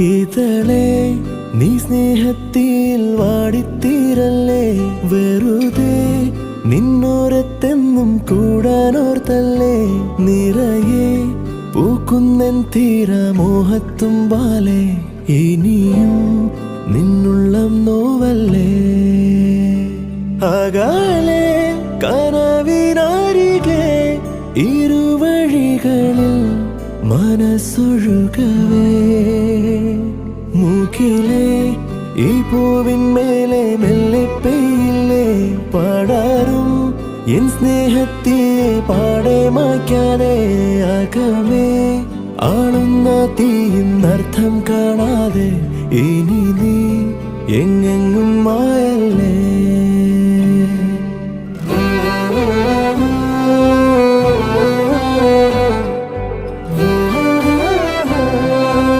ഇതളെ നീ സ്നേഹത്തിൽ വാടിത്തീരല്ലേ? വെറുതെ നിന്നോരത്തെന്നും കൂടാനോർത്തല്ലേ? നിറയെ പൂക്കുന്നൻ തീരമോഹത്തുമ്പാലെ ഇനിയും നിന്നുള്ളം നോവല്ലേ? അകാലെ കനവിനാരികെ ഇരുവഴികളിൽ മനസ്സൊഴുകവേ. മൂക്കിലെ ഈ പൂവിന്മേലെ മെല്ലെ പെയ്യില്ലേ പാടാറും. എൻ സ്നേഹത്തെ പാടെ മായ്ക്കാതെ അകമേ ആളുന്ന തീയും അർത്ഥം കാണാതെ ഇനി നീ എങ്ങെങ്ങും മായ